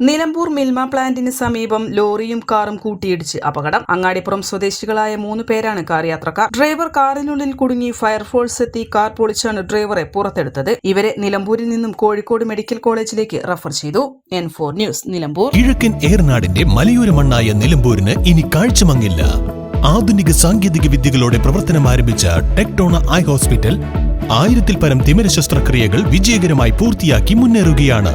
Nilambur Milma പ്ലാന്റിന് സമീപം ലോറിയും കാറും കൂട്ടിയിടിച്ച് അപകടം. അങ്ങാടിപ്പുറം സ്വദേശികളായ മൂന്ന് പേരാണ് കാർ യാത്രക്കാർ ഡ്രൈവർ കാറിനുള്ളിൽ കുടുങ്ങി ഫയർഫോഴ്സ് എത്തി കാർ പൊളിച്ചാണ് ഡ്രൈവറെ പുറത്തെടുത്തത്. ഇവരെ നിലമ്പൂരിൽ നിന്നും കോഴിക്കോട് മെഡിക്കൽ കോളേജിലേക്ക് റഫർ ചെയ്തു. N four news Nilambur. കിഴക്കൻ ഏർനാടിന്റെ മലയോര മണ്ണായ നിലമ്പൂരിന് ഇനി കാഴ്ചമങ്ങില്ല. ആധുനിക സാങ്കേതിക വിദ്യകളോടെ പ്രവർത്തനം ആരംഭിച്ച ടെക്ടോണ ഐ ഹോസ്പിറ്റൽ ആയിരത്തിൽ പരം തിമിര ശസ്ത്രക്രിയകൾ വിജയകരമായി പൂർത്തിയാക്കി മുന്നേറുകയാണ്.